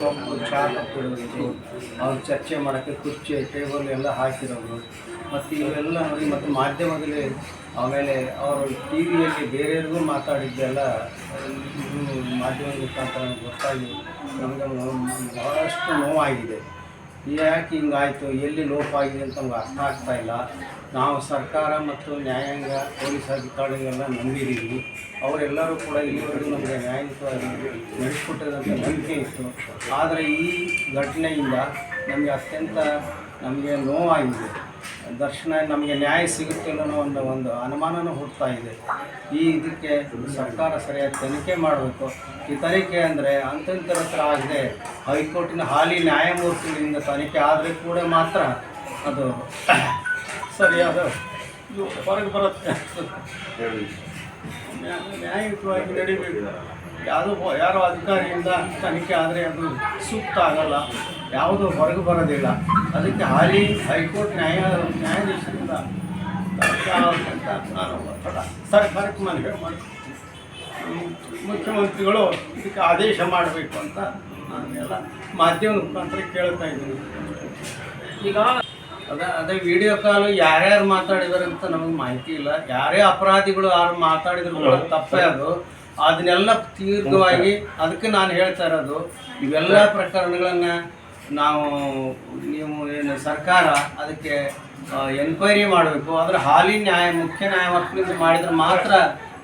ಚಹಾ ಅವ್ರು ಚರ್ಚೆ ಮಾಡೋಕ್ಕೆ ಕುರ್ಚಿ, ಟೇಬಲ್ ಎಲ್ಲ ಹಾಕಿರೋರು. ಮತ್ತು ಇವೆಲ್ಲ ನೋಡಿ ಮತ್ತು ಮಾಧ್ಯಮದಲ್ಲಿ ಆಮೇಲೆ ಅವರು ಟಿ ವಿಯಲ್ಲಿ ಬೇರೆಯವ್ರಿಗೂ ಮಾತಾಡಿದ್ದೆಲ್ಲ ಮಾಧ್ಯಮದ ಮುಖಾಂತರ ಗೊತ್ತಾಗಿ ನಮಗೆ ಬಹಳಷ್ಟು ನೋವಾಗಿದೆ. ಯಾಕೆ ಹಿಂಗಾಯಿತು? ಎಲ್ಲಿ ಲೋಪ ಆಗಿದೆ ಅಂತ ನಮ್ಗೆ ಅರ್ಥ ಆಗ್ತಾ ಇಲ್ಲ. ನಾವು ಸರ್ಕಾರ ಮತ್ತು ನ್ಯಾಯಾಂಗ, ಪೊಲೀಸ್ ಅಧಿಕಾರಿಗಳೆಲ್ಲ ನಂಬಿದ್ದೀವಿ ಅವರೆಲ್ಲರೂ ಕೂಡ ಇಲ್ಲಿವರೆಗೂ ನಮಗೆ ನ್ಯಾಯಯುತವಾಗಿ ನಡೆಸಿಕೊಟ್ಟಿರೋದಂತ ನಂಬಿಕೆ ಇತ್ತು. ಆದರೆ ಈ ಘಟನೆಯಿಂದ ನಮಗೆ ಅತ್ಯಂತ ನಮಗೆ ನೋವಾಗಿದೆ. ದರ್ಶನ ನಮಗೆ ನ್ಯಾಯ ಸಿಗುತ್ತೆ ಅನ್ನೋ ಒಂದು ಒಂದು ಅನುಮಾನನೂ ಹುಡ್ತಾ ಇದೆ. ಈ ಇದಕ್ಕೆ ಸರ್ಕಾರ ಸರಿಯಾಗಿ ತನಿಖೆ ಮಾಡಬೇಕು. ಈ ತನಿಖೆ ಅಂದರೆ ಅಂತಂತರ ಹತ್ರ ಆಗದೆ ಹೈಕೋರ್ಟಿನ ಹಾಲಿ ನ್ಯಾಯಮೂರ್ತಿಗಳಿಂದ ತನಿಖೆ ಆದರೆ ಕೂಡ ಮಾತ್ರ ಅದು ಸರಿಯಾದ ಇದು ಹೊರಗೆ ಬರುತ್ತೆ. ನ್ಯಾ- ನ್ಯಾಯಯುತವಾಗಿ ನಡಿಬೇಕು. ಯಾವುದೋ ಒ- ಯಾರೋ ಅಧಿಕಾರಿಯಿಂದ ತನಿಖೆ ಆದರೆ ಅದು ಸೂಕ್ತ ಆಗಲ್ಲ. ಯಾವುದೂ ಹೊರಗೆ ಬರೋದಿಲ್ಲ. ಅದಕ್ಕೆ ಹಾಲಿ ಹೈಕೋರ್ಟ್ ನ್ಯಾಯ ನ್ಯಾಯಾಧೀಶರಿಂದ ನಾನು ಸರ್ಕಾರಕ್ಕೆ ಮನವಿ ಮಾಡ್ತೀನಿ ಮುಖ್ಯಮಂತ್ರಿಗಳು ಇದಕ್ಕೆ ಆದೇಶ ಮಾಡಬೇಕು ಅಂತ ನಾನು ಎಲ್ಲ ಮಾಧ್ಯಮದ ಮುಖಾಂತರ ಕೇಳ್ತಾ ಇದ್ದೀನಿ. ಈಗ ಅದ ಅದೇ ವಿಡಿಯೋ ಕಾಲು ಯಾರ್ಯಾರು ಮಾತಾಡಿದಾರೆ ಅಂತ ನಮಗೆ ಮಾಹಿತಿ ಇಲ್ಲ. ಯಾರೇ ಅಪರಾಧಿಗಳು ಯಾರು ಮಾತಾಡಿದ್ರು ತಪ್ಪೇ ಅದು. ಅದನ್ನೆಲ್ಲ ದೀರ್ಘವಾಗಿ ಅದಕ್ಕೆ ನಾನು ಹೇಳ್ತಾ ಇರೋದು, ಇವೆಲ್ಲ ಪ್ರಕರಣಗಳನ್ನ ನಾವು, ನೀವು ಏನು ಸರ್ಕಾರ ಅದಕ್ಕೆ ಎನ್ಕ್ವೈರಿ ಮಾಡಬೇಕು. ಆದರೆ ಹಾಲಿ ನ್ಯಾಯ, ಮುಖ್ಯ ನ್ಯಾಯಮೂರ್ತಿ ಮಾಡಿದ್ರೆ ಮಾತ್ರ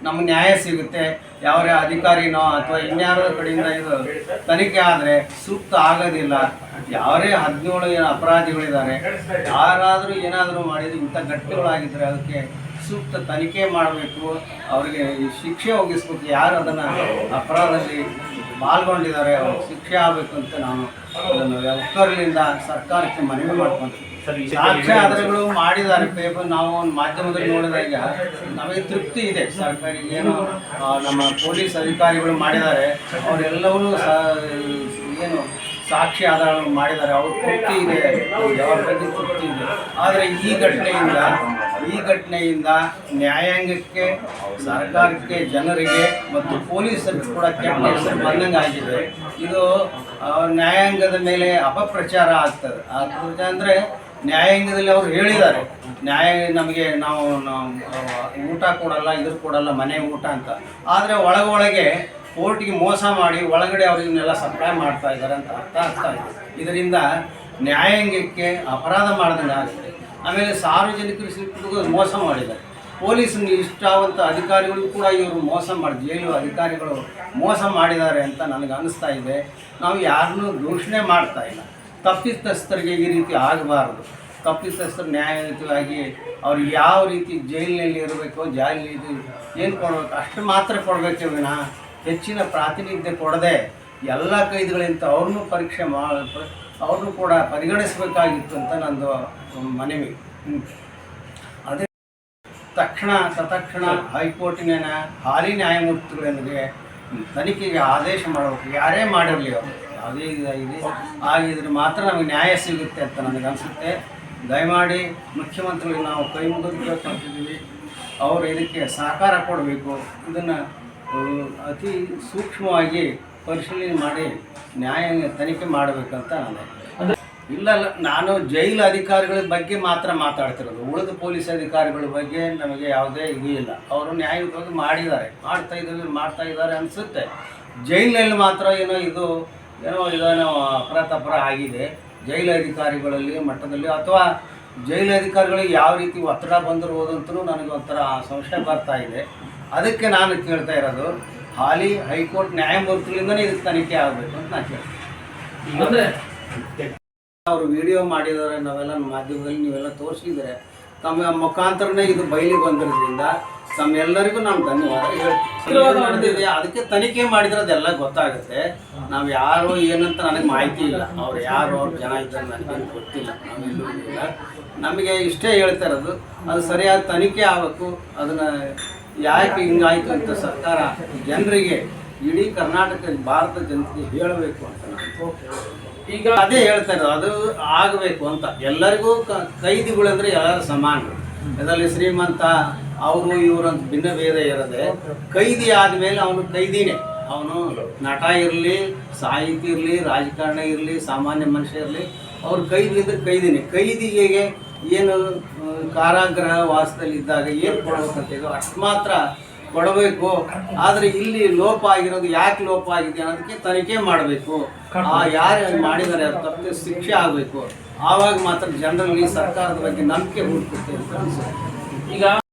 ನಮ್ಗೆ ನ್ಯಾಯ ಸಿಗುತ್ತೆ. ಯಾವರೇ ಅಧಿಕಾರಿನೋ ಅಥವಾ ಇನ್ಯಾರ ಕಡೆಯಿಂದ ಇದು ತನಿಖೆ ಆದರೆ ಸೂಕ್ತ ಆಗೋದಿಲ್ಲ. ಯಾರೇ ಹದಿನೇಳು ಅಪರಾಧಿಗಳಿದ್ದಾರೆ, ಯಾರಾದರೂ ಏನಾದರೂ ಮಾಡಿದ್ರು ಇಂಥ ಘಟನೆಗಳಾಗಿದ್ದರೆ ಅದಕ್ಕೆ ಸೂಕ್ತ ತನಿಖೆ ಮಾಡಬೇಕು ಅವರಿಗೆ ಶಿಕ್ಷೆ ಒಗ್ಗಿಸ್ಬೇಕು ಯಾರು ಅದನ್ನು ಅಪರಾಧದಲ್ಲಿ ಪಾಲ್ಗೊಂಡಿದ್ದಾರೆ ಅವ್ರಿಗೆ ಶಿಕ್ಷೆ ಆಗಬೇಕು ಅಂತ ನಾನು ಅದನ್ನು ಒಕ್ಕರ್ಲಿಂದ ಸರ್ಕಾರಕ್ಕೆ ಮನವಿ ಮಾಡ್ಕೊಂತೀನಿ. ಸಾಕ್ಷ್ಯ ಆಧಾರಗಳು ಮಾಡಿದ್ದಾರೆ ಪೇಪರ್ ನಾವು ಒಂದು ಮಾಧ್ಯಮದಲ್ಲಿ ನೋಡಿದಾಗ ನಮಗೆ ತೃಪ್ತಿ ಇದೆ. ಸರ್ಕಾರಿ ಏನು ನಮ್ಮ ಪೊಲೀಸ್ ಅಧಿಕಾರಿಗಳು ಮಾಡಿದ್ದಾರೆ ಅವರೆಲ್ಲವೂ ಏನು ಸಾಕ್ಷಿ ಆಧಾರಗಳು ಮಾಡಿದ್ದಾರೆ. ಅವ್ರ ತೃಪ್ತಿ ಇದೆ ಅವ್ರ ಬಗ್ಗೆ ತೃಪ್ತಿ ಇದೆ. ಆದರೆ ಈ ಘಟನೆಯಿಂದ ಈ ಘಟನೆಯಿಂದ ನ್ಯಾಯಾಂಗಕ್ಕೆ, ಸರ್ಕಾರಕ್ಕೆ, ಜನರಿಗೆ ಮತ್ತು ಪೊಲೀಸರಿಗೆ ಕೂಡ ಕೆಟ್ಟ ಬಂದಂಗೆ ಆಗಿದೆ. ಇದು ನ್ಯಾಯಾಂಗದ ಮೇಲೆ ಅಪಪ್ರಚಾರ ಆಗ್ತದೆ. ಆಗ್ತದೆ ಅಂದರೆ ನ್ಯಾಯಾಂಗದಲ್ಲಿ ಅವರು ಹೇಳಿದ್ದಾರೆ. ನ್ಯಾಯ, ನಮಗೆ ನಾವು ಊಟ ಕೊಡಲ್ಲ ಇದ್ರ ಕೊಡಲ್ಲ, ಮನೆ ಊಟ ಅಂತ. ಆದರೆ ಒಳಗೊಳಗೆ ಕೋರ್ಟಿಗೆ ಮೋಸ ಮಾಡಿ ಒಳಗಡೆ ಅವ್ರಿಗನ್ನೆಲ್ಲ ಸಪ್ಲೈ ಮಾಡ್ತಾ ಇದ್ದಾರೆ ಅಂತ ಅರ್ಥ ಆಗ್ತಾ ಇದೆ. ಇದರಿಂದ ನ್ಯಾಯಾಂಗಕ್ಕೆ ಅಪರಾಧ ಮಾಡ್ದಂಗೆ ಆಗುತ್ತೆ. ಆಮೇಲೆ ಸಾರ್ವಜನಿಕರು ಸಿಕ್ಕಿಗೂ ಮೋಸ ಮಾಡಿದ್ದಾರೆ. ಪೊಲೀಸ್ ಇಷ್ಟಾವಂಥ ಅಧಿಕಾರಿಗಳು ಕೂಡ ಇವರು ಮೋಸ ಮಾಡಿ, ಜೈಲು ಅಧಿಕಾರಿಗಳು ಮೋಸ ಮಾಡಿದ್ದಾರೆ ಅಂತ ನನಗೆ ಅನ್ನಿಸ್ತಾ ಇದೆ. ನಾವು ಯಾರನ್ನೂ ದೂಷಣೆ ಮಾಡ್ತಾ ಇಲ್ಲ. ತಪ್ಪಿತಸ್ಥರಿಗೆ ಈ ರೀತಿ ಆಗಬಾರ್ದು. ತಪ್ಪಿತಸ್ಥರು ನ್ಯಾಯಯುತವಾಗಿ ಅವ್ರು ಯಾವ ರೀತಿ ಜೈಲಿನಲ್ಲಿ ಇರಬೇಕು ಜೈಲಿನಲ್ಲಿ ಏನು ಕೊಡಬೇಕು, ಅಷ್ಟು ಮಾತ್ರ ಕೊಡಬೇಕು ವಿನ ಹೆಚ್ಚಿನ ಪ್ರಾತಿನಿಧ್ಯ ಕೊಡದೆ ಎಲ್ಲ ಕೈದಿಗಳಿಂದ ಅವ್ರನ್ನೂ ಪರೀಕ್ಷೆ ಮಾ ಅವ್ರನ್ನೂ ಕೂಡ ಪರಿಗಣಿಸಬೇಕಾಗಿತ್ತು ಅಂತ ನಂದು ಮನವಿ. ಅದೇ ತಕ್ಷಣ, ತತಕ್ಷಣ ಹೈಕೋರ್ಟಿನ ಹಾಲಿ ನ್ಯಾಯಮೂರ್ತಿಗಳಿಗೆ ತನಿಖೆಗೆ ಆದೇಶ ಮಾಡಬೇಕು ಯಾರೇ ಮಾಡಿರಲಿ ಅವರು. ಯಾವುದೇ ಇದಾಗಿದೆ ಹಾಗಿದ್ರೆ ಮಾತ್ರ ನಮಗೆ ನ್ಯಾಯ ಸಿಗುತ್ತೆ ಅಂತ ನನಗೆ ಅನಿಸುತ್ತೆ. ದಯಮಾಡಿ ಮುಖ್ಯಮಂತ್ರಿಗಳಿಗೆ ನಾವು ಕೈ ಮುಗಿದು ಕೇಳ್ಕೊಳ್ತಿದ್ದೀವಿ. ಅವರು ಇದಕ್ಕೆ ಸಹಕಾರ ಕೊಡಬೇಕು. ಇದನ್ನು ಅತಿ ಸೂಕ್ಷ್ಮವಾಗಿ ಪರಿಶೀಲನೆ ಮಾಡಿ ನ್ಯಾಯ ತನಿಖೆ ಮಾಡಬೇಕಂತ ನಾನು ಇಲ್ಲ ನಾನು ಜೈಲು ಅಧಿಕಾರಿಗಳ ಬಗ್ಗೆ ಮಾತ್ರ ಮಾತಾಡ್ತಿರೋದು. ಉಳಿದ ಪೊಲೀಸ್ ಅಧಿಕಾರಿಗಳ ಬಗ್ಗೆ ನಮಗೆ ಯಾವುದೇ ಇದು ಇಲ್ಲ. ಅವರು ನ್ಯಾಯಯುತವಾಗಿ ಮಾಡಿದ್ದಾರೆ. ಮಾಡ್ತಾ ಇದ್ದಾರೆ ಮಾಡ್ತಾ ಇದ್ದಾರೆ ಅನಿಸುತ್ತೆ. ಜೈಲಲ್ಲಿ ಮಾತ್ರ ಏನೋ ಇದು, ಏನೋ ಇದೇನೋ ಅಪರಾಧಪರ ಆಗಿದೆ. ಜೈಲು ಅಧಿಕಾರಿಗಳಲ್ಲಿ ಮಟ್ಟದಲ್ಲಿ ಅಥವಾ ಜೈಲು ಅಧಿಕಾರಿಗಳಿಗೆ ಯಾವ ರೀತಿ ಒತ್ತಡ ಬಂದಿರ್ಬೋದು ಅಂತಲೂ ನನಗೆ ಒಂಥರ ಸಂಶಯ ಬರ್ತಾ ಇದೆ. ಅದಕ್ಕೆ ನಾನು ಕೇಳ್ತಾ ಇರೋದು ಹಾಲಿ ಹೈಕೋರ್ಟ್ ನ್ಯಾಯಮೂರ್ತಿಗಳಿಂದನೇ ಇದಕ್ಕೆ ತನಿಖೆ ಆಗಬೇಕು ಅಂತ ನಾನು ಕೇಳ್ತೀನಿ ಅವರು ವಿಡಿಯೋ ಮಾಡಿದ್ದಾರೆ ನಾವೆಲ್ಲ ಮಾಧ್ಯಮದಲ್ಲಿ ನೀವೆಲ್ಲ ತೋರಿಸಿದರೆ ತಮ್ಮ ಮುಖಾಂತರನೇ ಇದು ಬಯಲಿಗೆ ಬಂದಿರೋದ್ರಿಂದ ತಮ್ಮೆಲ್ಲರಿಗೂ ನಾನು ಧನ್ಯವಾದ ಹೇಳ್ತೀನಿ. ಅದಕ್ಕೆ ತನಿಖೆ ಮಾಡಿದ್ರೆ ಅದೆಲ್ಲ ಗೊತ್ತಾಗುತ್ತೆ. ನಾವು ಯಾರು ಏನಂತ ನನಗೆ ಮಾಹಿತಿ ಇಲ್ಲ. ಅವ್ರು ಯಾರು ಅವ್ರ ಜನ ಇದ್ದಾರೆ ನನಗೇನು ಗೊತ್ತಿಲ್ಲ. ನಾವೆಲ್ಲೂ ಇಲ್ಲ. ನಮಗೆ ಇಷ್ಟೇ ಹೇಳ್ತಾ ಇರೋದು ಅದು ಸರಿಯಾದ ತನಿಖೆ ಆಗಬೇಕು. ಅದನ್ನು ಯಾಕೆ ಹಿಂಗಾಯ್ತು ಅಂತ ಸರ್ಕಾರ ಜನರಿಗೆ ಇಡೀ ಕರ್ನಾಟಕ ಭಾರತ ಜನತೆಗೆ ಹೇಳಬೇಕು ಅಂತ ಈಗ ಅದೇ ಹೇಳ್ತಾ ಇರೋದು, ಅದು ಆಗಬೇಕು ಅಂತ. ಎಲ್ಲರಿಗೂ ಕೈದಿಗಳಂದ್ರೆ ಎಲ್ಲರ ಸಮಾನ? ಅದರಲ್ಲಿ ಶ್ರೀಮಂತ, ಅವರು, ಇವರು ಅಂತ ಭಿನ್ನ ಭೇದ ಇರದೆ, ಕೈದಿ ಆದಮೇಲೆ ಅವನು ಕೈದಿನೇ. ಅವನು ನಟ ಇರಲಿ, ಸಾಹಿತಿ ಇರಲಿ, ರಾಜಕಾರಣ ಇರಲಿ, ಸಾಮಾನ್ಯ ಮನುಷ್ಯ ಇರಲಿ, ಅವ್ರು ಕೈದಿ ಇದ್ರೆ ಕೈದಿನೇ. ಕೈದಿಗೆ ಏನು ಕಾರಾಗ್ರಹ ಕಾರಾಗೃಹ ವಾಸದಲ್ಲಿ ಇದ್ದಾಗ ಏನು ಕೊಡ್ಬೇಕಂತ ಇದು ಅಷ್ಟು ಮಾತ್ರ ಕೊಡಬೇಕು. ಆದರೆ ಇಲ್ಲಿ ಲೋಪ ಆಗಿರೋದು ಯಾಕೆ ಲೋಪ ಆಗಿದೆ ಅನ್ನೋದಕ್ಕೆ ತನಿಖೆ ಮಾಡಬೇಕು. ಆ ಯಾರು ಮಾಡಿದ್ದಾರೆ ಅದು ತಪ್ಪಿಗೆ ಶಿಕ್ಷೆ ಆಗಬೇಕು. ಆವಾಗ ಮಾತ್ರ ಜನರಲ್ಲಿ ಸರ್ಕಾರದ ಬಗ್ಗೆ ನಂಬಿಕೆ ಹುಡುಕುತ್ತೆ ಅಂತ ಅನ್ಸುತ್ತೆ. ಈಗ